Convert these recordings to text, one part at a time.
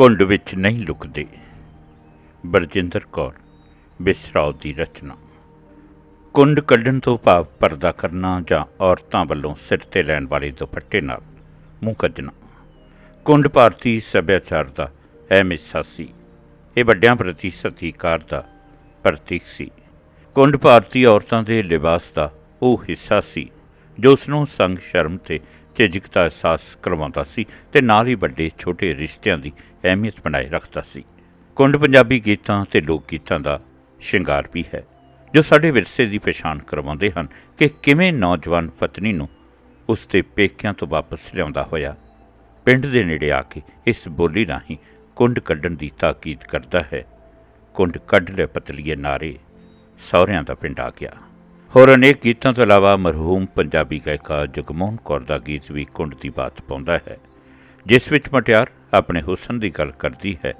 ਕੁੰਡ ਵਿੱਚ ਨਹੀਂ ਲੁਕਦੇ। ਬਰਜਿੰਦਰ ਕੌਰ, ਬਿਸਰਾਓ ਦੀ ਰਚਨਾ। ਕੁੰਡ ਕੱਢਣ ਤੋਂ ਭਾਵ ਪਰਦਾ ਕਰਨਾ ਜਾਂ ਔਰਤਾਂ ਵੱਲੋਂ ਸਿਰ ਤੇ ਲੈਣ ਵਾਲੇ ਦੁਪੱਟੇ ਨਾਲ ਮੂੰਹ ਕੱਜਣਾ ਕੁੰਡ ਭਾਰਤੀ ਸੱਭਿਆਚਾਰ ਦਾ ਅਹਿਮ ਹਿੱਸਾ ਸੀ। ਇਹ ਵੱਡਿਆਂ ਪ੍ਰਤੀ ਸਤਿਕਾਰ ਦਾ ਪ੍ਰਤੀਕ ਸੀ। ਕੁੰਡ ਭਾਰਤੀ ਔਰਤਾਂ ਦੇ ਲਿਬਾਸ ਦਾ ਉਹ ਹਿੱਸਾ ਸੀ, ਜੋ ਉਸ ਨੂੰ ਸੰਗ ਸ਼ਰਮ ਤੇ ਝਿਜਕ ਦਾ ਅਹਿਸਾਸ ਕਰਵਾਉਂਦਾ ਸੀ ਤੇ ਨਾਲ ਹੀ ਵੱਡੇ ਛੋਟੇ ਰਿਸ਼ਤਿਆਂ ਦੀ ਅਹਿਮੀਅਤ ਬਣਾਏ ਰੱਖਦਾ ਸੀ। ਕੁੰਡ ਪੰਜਾਬੀ ਗੀਤਾਂ ਤੇ ਲੋਕ ਗੀਤਾਂ ਦਾ ਸ਼ਿੰਗਾਰ ਵੀ ਹੈ, ਜੋ ਸਾਡੇ ਵਿਰਸੇ ਦੀ ਪਛਾਣ ਕਰਵਾਉਂਦੇ ਹਨ ਕਿ ਕਿਵੇਂ ਨੌਜਵਾਨ ਪਤਨੀ ਨੂੰ ਉਸ ਦੇ ਪੇਕਿਆਂ ਤੋਂ ਵਾਪਸ ਲਿਆਉਂਦਾ ਹੋਇਆ ਪਿੰਡ ਦੇ ਨੇੜੇ ਆ ਕੇ ਇਸ ਬੋਲੀ ਰਾਹੀਂ ਕੁੰਡ ਕੱਢਣ ਦੀ ਤਾਕੀਦ ਕਰਦਾ ਹੈ। ਕੁੰਡ ਕੱਢ ਲੈ ਪਤਲੀਏ ਨਾਰੇ, ਸਹੁਰਿਆਂ ਦਾ ਪਿੰਡ ਆ ਗਿਆ। ਹੋਰ ਅਨੇਕ ਗੀਤਾਂ ਤੋਂ ਇਲਾਵਾ ਮਰਹੂਮ ਪੰਜਾਬੀ ਗਾਇਕਾ ਜਗਮੋਹਨ ਕੌਰ ਦਾ ਗੀਤ ਵੀ ਕੁੰਡ ਦੀ ਬਾਤ ਪਾਉਂਦਾ ਹੈ, ਜਿਸ ਵਿੱਚ ਮਟਿਆਰ ਆਪਣੇ ਹੁਸਨ ਦੀ ਗੱਲ ਕਰਦੀ ਹੈ।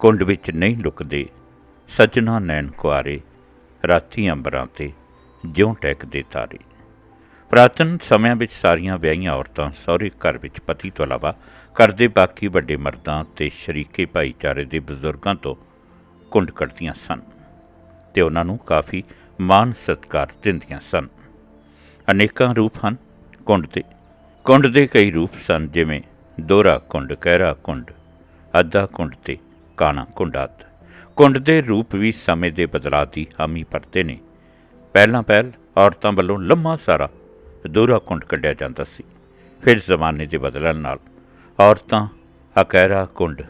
ਕੁੰਡ ਵਿੱਚ ਨਹੀਂ ਲੁਕਦੇ, ਸਜਣਾ ਨੈਣ ਕੁਆਰੇ, ਰਾਤੀ ਅੰਬਰਾਂ ਤੇ ਜਿਉਂ ਟੈਕਦੇ ਤਾਰੇ। ਪ੍ਰਾਤਨ ਸਮਿਆਂ ਵਿੱਚ ਸਾਰੀਆਂ ਵਿਆਹੀਆਂ ਔਰਤਾਂ ਸਹੁਰੇ ਘਰ ਵਿੱਚ ਪਤੀ ਤੋਂ ਇਲਾਵਾ ਘਰ ਦੇ ਬਾਕੀ ਵੱਡੇ ਮਰਦਾਂ ਤੇ ਸ਼ਰੀਕੇ ਭਾਈਚਾਰੇ ਦੇ ਬਜ਼ੁਰਗਾਂ ਤੋਂ ਕੁੰਡ ਕੱਢਦੀਆਂ ਸਨ। ਤੇ ਉਹਨਾਂ ਨੂੰ ਕਾਫੀ ਮਾਨ ਸਤਿਕਾਰ ਦਿੰਦੀਆਂ ਸਨ। ਅਨੇਕਾਂ ਰੂਪ ਹਨ। ਕੁੰਡ ਦੇ ਕੁੰਡ ਦੇ ਕਈ ਰੂਪ ਸਨ, ਜਿਵੇਂ ਦੋਹਰਾ ਕੁੰਡ ਕਹਿਰਾ ਕੁੰਡ, ਅੱਧਾ ਕੁੰਡ ਤੇ ਕਾਣਾ ਕੁੰਡ ਆਦਿ। ਕੁੰਡ ਦੇ ਰੂਪ ਵੀ ਸਮੇਂ ਦੇ ਬਦਲਾਅ ਦੀ ਹਾਮੀ ਭਰਦੇ ਨੇ। ਪਹਿਲਾਂ ਪਹਿਲ ਔਰਤਾਂ ਵੱਲੋਂ ਲੰਮਾ ਸਾਰਾ ਦੋਹਰਾ ਕੁੰਡ ਕੱਢਿਆ ਜਾਂਦਾ ਸੀ। ਫਿਰ ਜ਼ਮਾਨੇ ਦੇ ਬਦਲਣ ਨਾਲ ਔਰਤਾਂ ਅਕੈਰਾ ਕੁੰਡ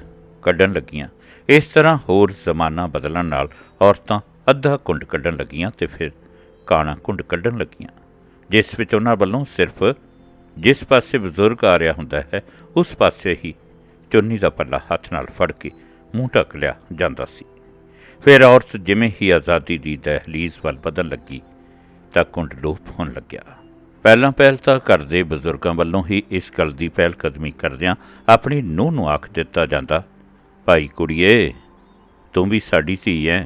ਕੱਢਣ ਲੱਗੀਆਂ। ਇਸ ਤਰ੍ਹਾਂ ਹੋਰ ਜ਼ਮਾਨਾ ਬਦਲਣ ਨਾਲ ਔਰਤਾਂ ਅੱਧਾ ਕੁੰਡ ਕੱਢਣ ਲੱਗੀਆਂ ਤੇ ਫਿਰ ਕਾਣਾ ਕੁੰਡ ਕੱਢਣ ਲੱਗੀਆਂ। ਜਿਸ ਵਿੱਚ ਉਹਨਾਂ ਵੱਲੋਂ ਸਿਰਫ ਜਿਸ ਪਾਸੇ ਬਜ਼ੁਰਗ ਆ ਰਿਹਾ ਹੁੰਦਾ ਹੈ, ਉਸ ਪਾਸੇ ਹੀ ਚੁੰਨੀ ਦਾ ਪੱਲਾ ਹੱਥ ਨਾਲ ਫੜ ਕੇ ਮੂੰਹ ਢੱਕ ਲਿਆ ਜਾਂਦਾ ਸੀ। ਫਿਰ ਔਰਤ ਜਿਵੇਂ ਹੀ ਆਜ਼ਾਦੀ ਦੀ ਦਹਲੀਜ਼ ਵੱਲ ਵਧਣ ਲੱਗੀ, ਤਾਂ ਕੁੰਡ ਲੋਪ ਹੋਣ ਲੱਗਿਆ। ਪਹਿਲਾਂ ਪਹਿਲ ਤਾਂ ਘਰ ਦੇ ਬਜ਼ੁਰਗਾਂ ਵੱਲੋਂ ਹੀ ਇਸ ਗੱਲ ਦੀ ਪਹਿਲ ਕਦਮੀ ਕਰਦਿਆਂ ਆਪਣੀ ਨੂੰਹ ਨੂੰ ਆਖ ਦਿੱਤਾ ਜਾਂਦਾ, ਭਾਈ ਕੁੜੀਏ, ਤੂੰ ਵੀ ਸਾਡੀ ਧੀ ਐ।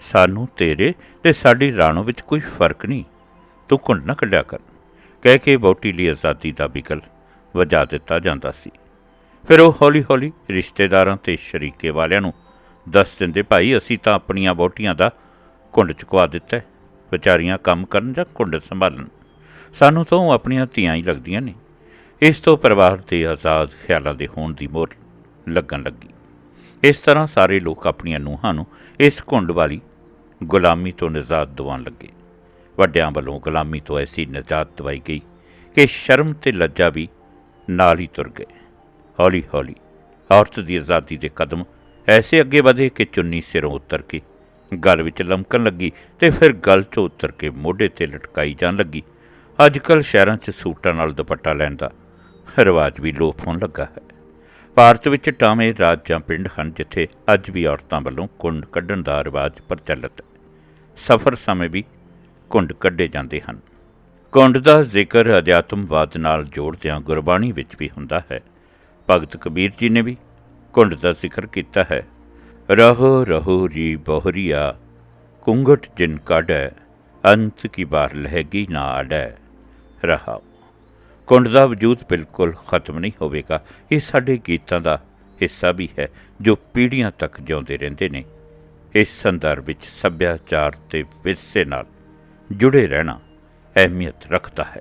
ਸਾਨੂੰ ਤੇਰੇ ਤੇ ਸਾਡੀ ਰਾਣੋ ਵਿੱਚ ਕੋਈ ਫ਼ਰਕ ਨਹੀਂ। ਤੂੰ ਘੁੰਡ ਨਾ ਕੱਢਿਆ ਕਰ। ਕਹਿ ਕੇ ਵਹੁਟੀ ਲਈ ਆਜ਼ਾਦੀ ਦਾ ਬਿਕਲ ਵਜਾ ਦਿੱਤਾ ਜਾਂਦਾ ਸੀ। ਫਿਰ ਉਹ ਹੌਲੀ-ਹੌਲੀ ਰਿਸ਼ਤੇਦਾਰਾਂ ਤੇ ਸ਼ਰੀਕੇ ਵਾਲਿਆਂ ਨੂੰ ਦੱਸ ਦਿੰਦੇ, ਭਾਈ, ਅਸੀਂ ਤਾਂ ਆਪਣੀਆਂ ਵਹੁਟੀਆਂ ਦਾ ਘੁੰਡ ਚੁਕਵਾ ਦਿੱਤਾ ਵਿਚਾਰੀਆਂ ਕੰਮ ਕਰਨ ਜਾਂ ਘੁੰਡ ਸੰਭਾਲਣ? ਸਾਨੂੰ ਤਾਂ ਉਹ ਆਪਣੀਆਂ ਧੀਆਂ ਹੀ ਲੱਗਦੀਆਂ ਨੇ। ਇਸ ਤੋਂ ਪਰਿਵਾਰ ਦੇ ਆਜ਼ਾਦ ਖਿਆਲਾਂ ਦੇ ਹੋਣ ਦੀ ਮੋਹਰ ਲੱਗਣ ਲੱਗੀ। ਇਸ ਤਰ੍ਹਾਂ ਸਾਰੇ ਲੋਕ ਆਪਣੀਆਂ ਨੂੰਹਾਂ ਨੂੰ ਇਸ ਘੁੰਡ ਵਾਲੀ ਗੁਲਾਮੀ ਤੋਂ ਨਿਜਾਤ ਦਿਵਾਉਣ ਲੱਗੇ। ਵੱਡਿਆਂ ਵੱਲੋਂ ਗੁਲਾਮੀ ਤੋਂ ਐਸੀ ਨਿਜਾਤ ਦਵਾਈ ਗਈ ਕਿ ਸ਼ਰਮ ਤੇ ਲੱਜਾ ਵੀ ਨਾਲ ਹੀ ਤੁਰ ਗਏ। ਹੌਲੀ ਹੌਲੀ ਔਰਤ ਦੀ ਆਜ਼ਾਦੀ ਦੇ ਕਦਮ ਐਸੇ ਅੱਗੇ ਵਧੇ ਕਿ ਚੁੰਨੀ ਸਿਰੋਂ ਉਤਰ ਕੇ ਗਲ ਵਿੱਚ ਲਮਕਣ ਲੱਗੀ ਤੇ ਫਿਰ ਗਲ 'ਚੋਂ ਉਤਰ ਕੇ ਮੋਢੇ ਤੇ ਲਟਕਾਈ ਜਾਣ ਲੱਗੀ। ਅੱਜ ਕੱਲ੍ਹ ਸ਼ਹਿਰਾਂ 'ਚ ਸੂਟਾਂ ਨਾਲ ਦੁਪੱਟਾ ਲੈਣ ਦਾ ਰਿਵਾਜ ਵੀ ਲੋਪ ਹੋਣ ਲੱਗਾ ਹੈ। ਭਾਰਤ ਵਿੱਚ ਟਾਵੇਂ ਰਾਜ ਜਾਂ ਪਿੰਡ ਹਨ, ਜਿੱਥੇ ਅੱਜ ਵੀ ਔਰਤਾਂ ਵੱਲੋਂ ਕੁੰਡ ਕੱਢਣ ਦਾ ਰਿਵਾਜ ਪ੍ਰਚਲਿਤ। ਹੈ ਸਫ਼ਰ ਸਮੇਂ ਵੀ ਕੁੰਡ ਕੱਢੇ ਜਾਂਦੇ ਹਨ। ਕੁੰਡ ਦਾ ਜ਼ਿਕਰ ਅਧਿਆਤਮਵਾਦ ਨਾਲ ਜੋੜਦਿਆਂ ਗੁਰਬਾਣੀ ਵਿੱਚ ਵੀ ਹੁੰਦਾ ਹੈ। ਭਗਤ ਕਬੀਰ ਜੀ ਨੇ ਵੀ ਕੁੰਡ ਦਾ ਜ਼ਿਕਰ ਕੀਤਾ ਹੈ। ਰਹੋ ਰਹੋ ਰੀ ਬੋਹਰੀਆ, ਕੁੰਗਟ ਜਿਨ ਕਾਢੈ, ਅੰਤ ਕੀ ਬਾਰ ਲਹਿਗੀ ਨਾ ਆੜੈ ਰਹਾ ਕੁੰਡ ਦਾ ਵਜੂਦ ਬਿਲਕੁਲ ਖਤਮ ਨਹੀਂ ਹੋਵੇਗਾ। ਇਹ ਸਾਡੇ ਗੀਤਾਂ ਦਾ ਹਿੱਸਾ ਵੀ ਹੈ, ਜੋ ਪੀੜ੍ਹੀਆਂ ਤੱਕ ਜਿਉਂਦੇ ਰਹਿੰਦੇ ਨੇ। ਇਸ ਸੰਦਰਭ ਵਿੱਚ ਸੱਭਿਆਚਾਰ ਤੇ ਵਿਰਸੇ ਨਾਲ ਜੁੜੇ ਰਹਿਣਾ ਅਹਿਮੀਅਤ ਰੱਖਦਾ ਹੈ।